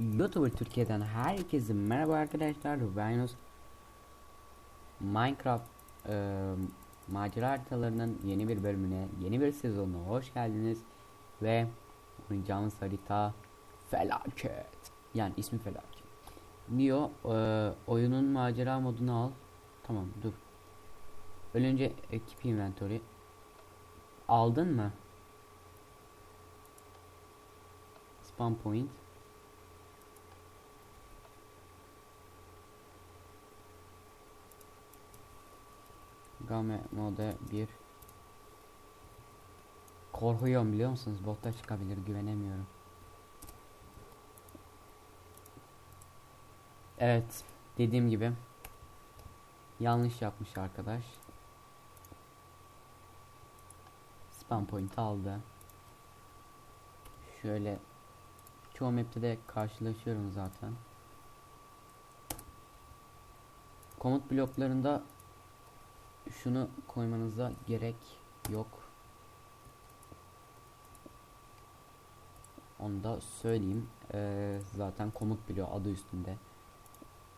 YouTuber Türkiye'den herkese merhaba arkadaşlar. Ben Yunus. Minecraft e, macera haritalarının yeni bir bölümüne, yeni bir sezonuna hoş geldiniz. Ve oynayacağımız harita felaket. Yani ismi felaket. Diyor e, oyunun macera modunu al. Tamam dur. Önce ekip inventory. Aldın mı? Spawn point. Game mode 1 Korkuyorum biliyor musunuz? Botta çıkabilir güvenemiyorum. Evet dediğim gibi yanlış yapmış arkadaş. Spam point aldı. Şöyle çoğu map'te de karşılaşıyorum zaten. Komut bloklarında şunu koymanıza gerek yok. Onu da söyleyeyim. Ee, zaten komut biliyor adı üstünde.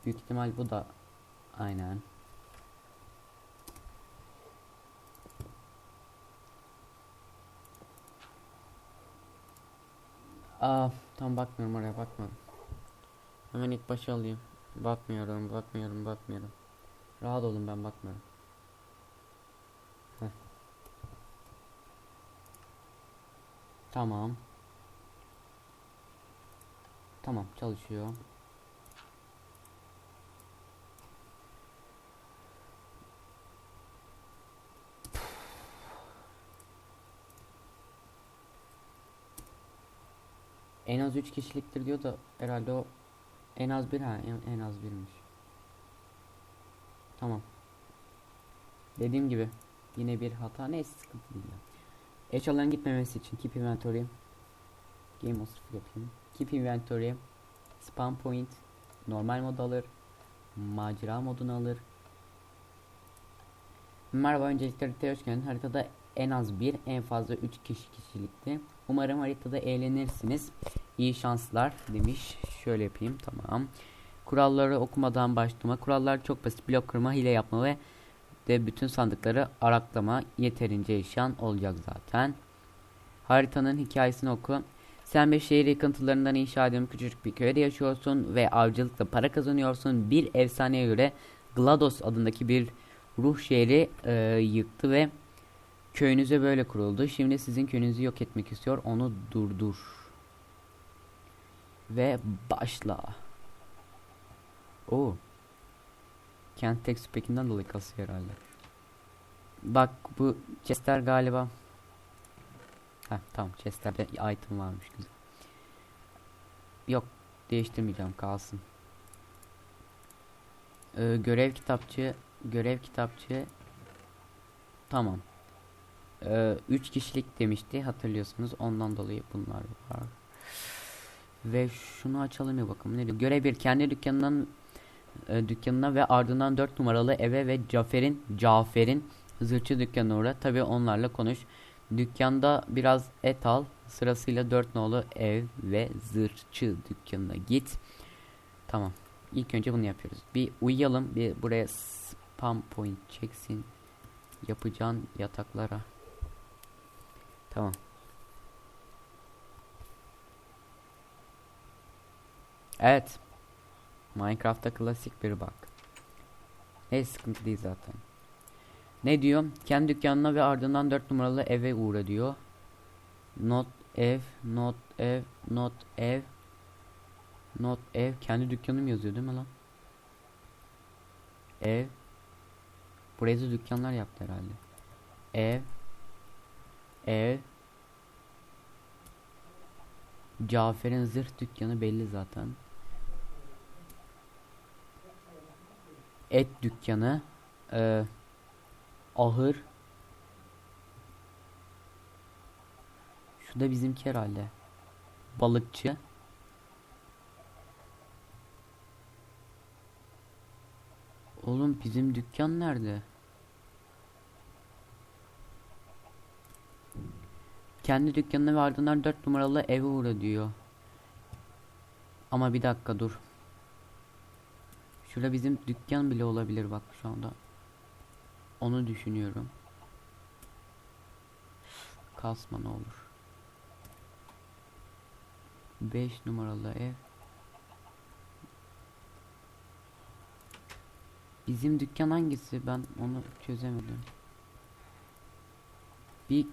Büyük ihtimal bu da aynen. Aa, tam bakmıyorum oraya bakmıyorum. Hemen ilk başa alayım. Bakmıyorum, bakmıyorum, bakmıyorum. Rahat olun ben bakmıyorum. Tamam. Tamam çalışıyor. En az 3 kişiliktir diyor da herhalde o en az bir ha en, en az birmiş. Tamam. Dediğim gibi yine bir hata neyse sıkıntı değil ya. Eşyaların gitmemesi için keep inventory game sıfır yapayım. Keep inventory spawn point normal mod alır. Macera modunu alır. Merhaba öncelikle geldin. Haritada en az bir en fazla 3 kişi kişilikti. Umarım haritada eğlenirsiniz. İyi şanslar demiş. Şöyle yapayım tamam. Kuralları okumadan başlama. Kurallar çok basit. Blok kırma, hile yapma ve de bütün sandıkları araklama yeterince yaşayan olacak zaten. Haritanın hikayesini oku. Sen bir şehir yıkıntılarından inşa edilen küçücük bir köyde yaşıyorsun ve avcılıkla para kazanıyorsun. Bir efsaneye göre GLaDOS adındaki bir ruh şehri e, yıktı ve köyünüze böyle kuruldu. Şimdi sizin köyünüzü yok etmek istiyor. Onu durdur. Ve başla. Oo. Kent tek spekinden dolayı kasıyor herhalde. Bak bu chestler galiba. Heh tamam chestlerde item varmış güzel. Yok değiştirmeyeceğim kalsın. Ee, görev kitapçı görev kitapçı tamam. 3 ee, kişilik demişti hatırlıyorsunuz ondan dolayı bunlar var. Ve şunu açalım ya bakalım ne diyor. Görev bir kendi dükkanından e, dükkanına ve ardından 4 numaralı eve ve Cafer'in Cafer'in zırhçı dükkanına uğra. Tabi onlarla konuş. Dükkanda biraz et al. Sırasıyla 4 nolu ev ve zırhçı dükkanına git. Tamam. İlk önce bunu yapıyoruz. Bir uyuyalım. Bir buraya spam point çeksin. Yapacağın yataklara. Tamam. Evet. Minecraft'ta klasik bir bak. Ne sıkıntı değil zaten. Ne diyor? Kendi dükkanına ve ardından 4 numaralı eve uğra diyor. Not ev, not ev, not ev. Not ev. Kendi dükkanım yazıyor değil mi lan? Ev. Buraya da dükkanlar yaptı herhalde. Ev. Ev. Cafer'in zırh dükkanı belli zaten. Et dükkanı. Ee, ahır. Şu da bizimki herhalde. Balıkçı. Oğlum bizim dükkan nerede? Kendi dükkanına ve ardından 4 numaralı eve uğra diyor. Ama bir dakika dur. Şurada bizim dükkan bile olabilir bak şu anda. Onu düşünüyorum. Kasma ne olur. 5 numaralı ev. Bizim dükkan hangisi? Ben onu çözemedim. Bir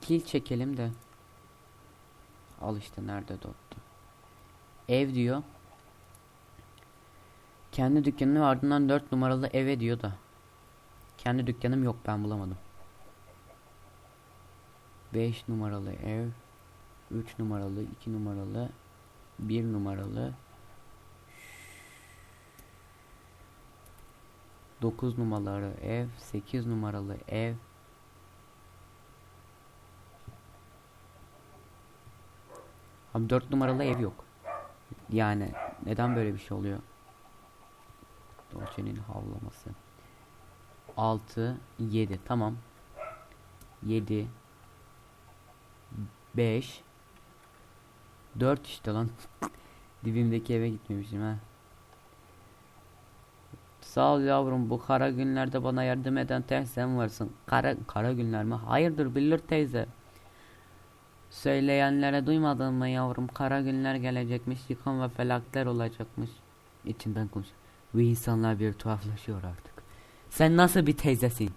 kil çekelim de. Al işte nerede dottu. Ev diyor. Kendi dükkanı ardından 4 numaralı eve diyor da. Kendi dükkanım yok ben bulamadım. 5 numaralı ev. 3 numaralı, 2 numaralı, 1 numaralı. 9 numaralı ev, 8 numaralı ev. Abi 4 numaralı ev yok. Yani neden böyle bir şey oluyor? Dolce'nin havlaması. 6 7 tamam. 7 5 4 işte lan. Dibimdeki eve gitmemişim ha. Sağ ol yavrum bu kara günlerde bana yardım eden tek sen varsın. Kara, kara günler mi? Hayırdır Billur teyze. Söyleyenlere duymadın mı yavrum? Kara günler gelecekmiş, yıkım ve felakler olacakmış. İçinden konuş. Ve insanlar bir tuhaflaşıyor artık. Sen nasıl bir teyzesin?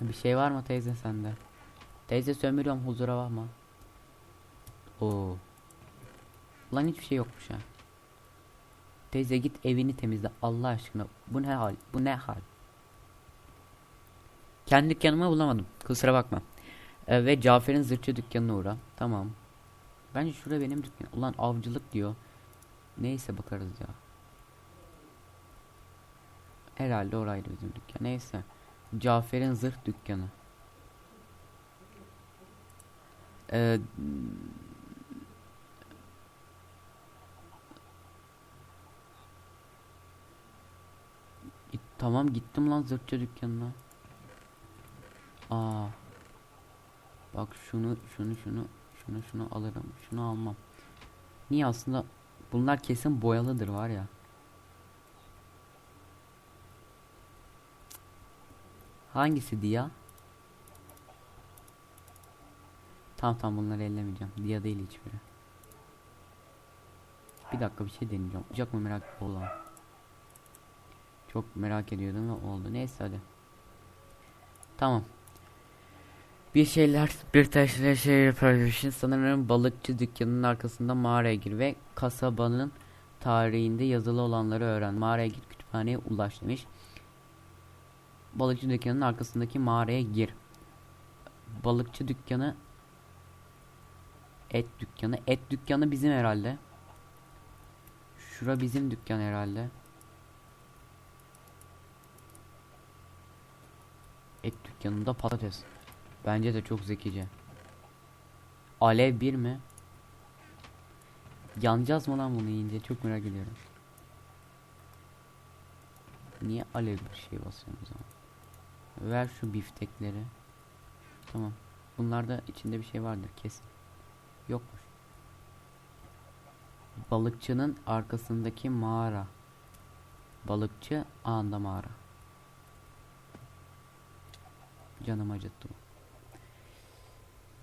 Bir şey var mı teyze sende? Teyze sömürüyorum huzura bakma. Oo. Lan hiçbir şey yokmuş ha. Teyze git evini temizle Allah aşkına. Bu ne hal? Bu ne hal? Kendi dükkanımı bulamadım. Kusura bakma. Ee, ve Cafer'in zırhçı dükkanına uğra. Tamam. Bence şurada benim dükkan. Ulan avcılık diyor. Neyse bakarız ya. Herhalde oraydı bizim dükkan. Neyse. Cafer'in zırh dükkanı. Ee, tamam gittim lan zırhçı dükkanına. Aa. Bak şunu şunu şunu şunu şunu alırım. Şunu almam. Niye aslında bunlar kesin boyalıdır var ya. Hangisi Dia? Tamam tamam bunları ellemeyeceğim. Dia değil hiçbiri. Bir dakika bir şey deneyeceğim. Olacak mı merak olan. Çok merak ediyordum ve oldu. Neyse hadi. Tamam. Bir şeyler bir taşla şey için sanırım balıkçı dükkanının arkasında mağaraya gir ve kasabanın tarihinde yazılı olanları öğren. Mağaraya git kütüphaneye ulaş demiş. Balıkçı dükkanının arkasındaki mağaraya gir. Balıkçı dükkanı et dükkanı. Et dükkanı bizim herhalde. Şura bizim dükkan herhalde. Et dükkanında patates. Bence de çok zekice. Alev bir mi? Yanacağız mı lan bunu yiyince? Çok merak ediyorum. Niye alev bir şey basıyorum o zaman? Ver şu biftekleri. Tamam. Bunlarda içinde bir şey vardır kesin. Yokmuş. Balıkçının arkasındaki mağara. Balıkçı anda mağara. Canım acıttı bu.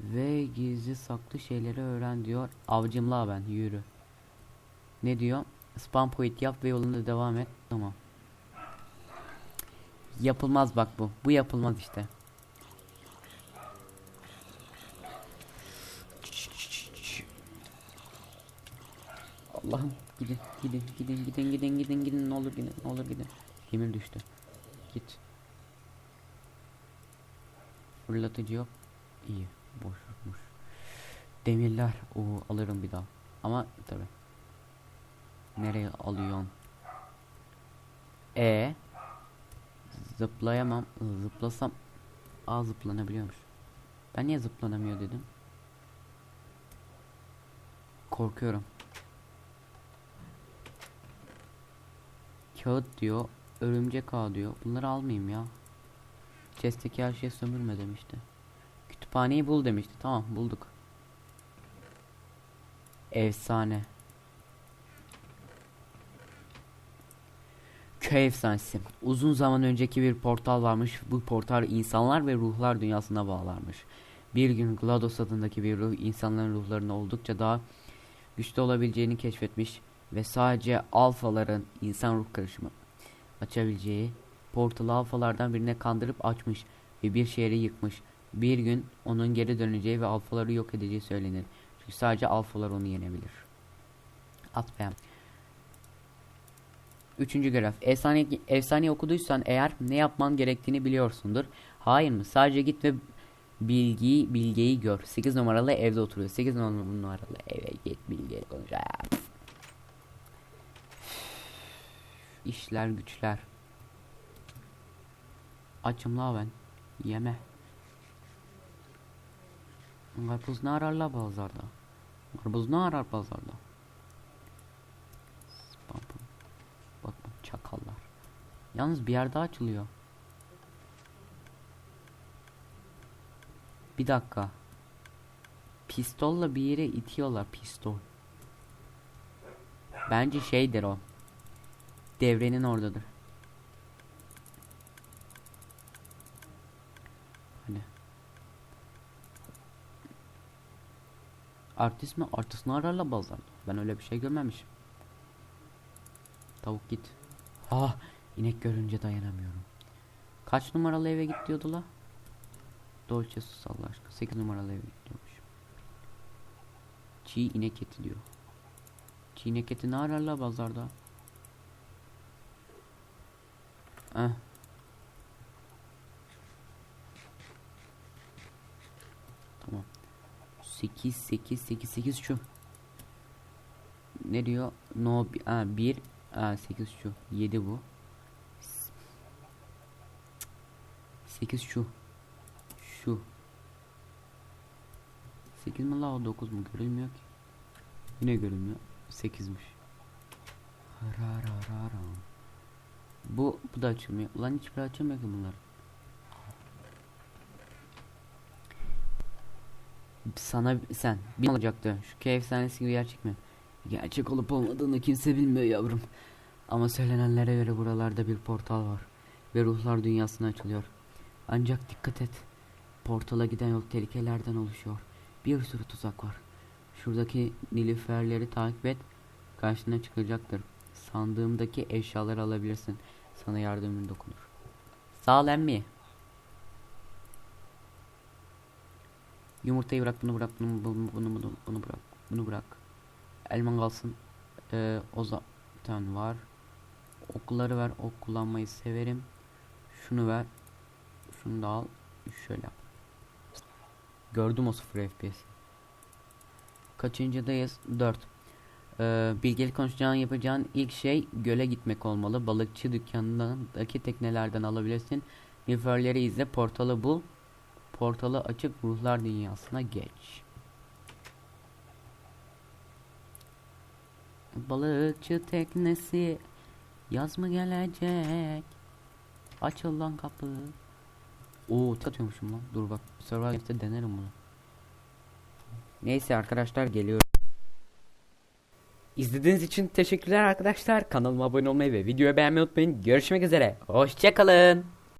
Ve gizli saklı şeyleri öğren diyor. Avcımla ben yürü. Ne diyor? Spam point yap ve yolunda devam et. Tamam. Yapılmaz bak bu. Bu yapılmaz işte. Allah'ım gidin gidin gidin gidin gidin gidin gidin ne olur gidin ne olur gidin. Yemin düştü. Git. Fırlatıcı yok. İyi. Boşmuş. Demirler. o alırım bir daha. Ama tabi. Nereye alıyorsun? E Zıplayamam. Zıplasam A zıplanabiliyormuş. Ben niye zıplanamıyor dedim. Korkuyorum. Kağıt diyor. Örümcek ağ diyor. Bunları almayayım ya. Chest'teki her şeyi sömürme demişti. Kütüphaneyi bul demişti. Tamam bulduk. Efsane. Köy efsanesi. Uzun zaman önceki bir portal varmış. Bu portal insanlar ve ruhlar dünyasına bağlarmış. Bir gün GLaDOS adındaki bir ruh insanların ruhlarına oldukça daha güçlü olabileceğini keşfetmiş ve sadece alfaların insan ruh karışımı açabileceği portalı alfalardan birine kandırıp açmış ve bir şehri yıkmış. Bir gün onun geri döneceği ve alfaları yok edeceği söylenir. Çünkü sadece alfalar onu yenebilir. At be. Üçüncü görev. Efsane, efsane okuduysan eğer ne yapman gerektiğini biliyorsundur. Hayır mı? Sadece git ve bilgiyi bilgeyi gör. 8 numaralı evde oturuyor. 8 numaralı eve git bilgeyi konuş. İşler güçler. Açım la ben. Yeme. Karpuz ne arar la pazarda? Karpuz ne arar pazarda? Bak bak. Bak çakallar. Yalnız bir yer daha açılıyor. Bir dakika. Pistolla bir yere itiyorlar pistol. Bence şeydir o. Devrenin oradadır. Artist mi? Artist ne ararla bazarda? Ben öyle bir şey görmemişim. Tavuk git. Ah inek görünce dayanamıyorum. Kaç numaralı eve git diyordu la? Dolce sus Allah aşkına. 8 numaralı eve git diyormuş. Çiğ inek eti diyor. Çiğ inek eti ne ararla pazarda? Eh. Tamam. 8 8 8 8 şu. Ne diyor? No ha, 1 ha, 8 şu. 7 bu. 8 şu. Şu. 8 mi la o 9 mu görülmüyor ki. Yine görünmüyor. 8'miş. Hararararam. Bu bu da açılmıyor. Ulan hiçbiri açılmıyor ki bunlar. Sana sen bir olacaktı. Şu köy efsanesi gibi gerçek mi? Gerçek olup olmadığını kimse bilmiyor yavrum. Ama söylenenlere göre buralarda bir portal var. Ve ruhlar dünyasına açılıyor. Ancak dikkat et. Portala giden yol tehlikelerden oluşuyor. Bir sürü tuzak var. Şuradaki nilüferleri takip et. Karşına çıkacaktır. Sandığımdaki eşyaları alabilirsin. Sana yardımın dokunur. Sağ ol emmi. Yumurtayı bırak bunu bırak bunu bunu bunu, bunu, bunu bırak bunu bırak. Elman kalsın. Ee, o zaten var. Okları ver. Ok kullanmayı severim. Şunu ver. Şunu da al. Şöyle. Gördüm o 0 FPS. Kaçıncıdayız? 4. Ee, bilgelik konuşacağın yapacağın ilk şey göle gitmek olmalı. Balıkçı dükkanındaki teknelerden alabilirsin. Nilüferleri izle, portalı bul. Portalı açıp ruhlar dünyasına geç. Balıkçı teknesi yaz mı gelecek? Açıl lan kapı. Oo atıyormuşum lan. Dur bak Survivor'da denerim bunu. Neyse arkadaşlar geliyorum. İzlediğiniz için teşekkürler arkadaşlar. Kanalıma abone olmayı ve videoyu beğenmeyi unutmayın. Görüşmek üzere. Hoşçakalın.